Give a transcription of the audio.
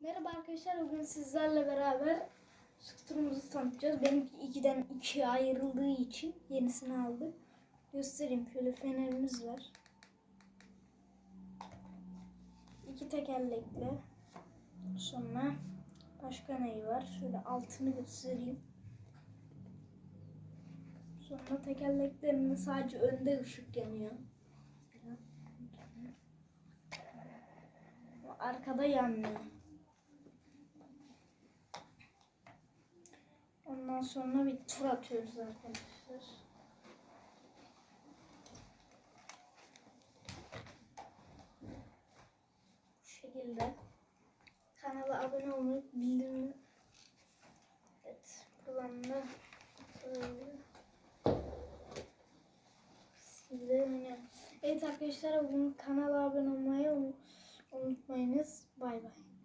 Merhaba arkadaşlar, bugün sizlerle beraber skuterumuzu tanıtacağız. Benimki 2'den 2'ye ayrıldığı için yenisini aldık. Göstereyim, şöyle fenerimiz var. İki tekerlekli. Sonra başka neyi var? Şöyle altını göstereyim. Sonra tekerleklerinde sadece önde ışık yanıyor. Arkada yanmıyor. Ondan sonra bir tur atıyoruz arkadaşlar. Bu şekilde. Kanala abone olmayı, bildirimi Evet, buradan da Evet arkadaşlar bugün kanala abone olmayı unutmayınız. Bay bay.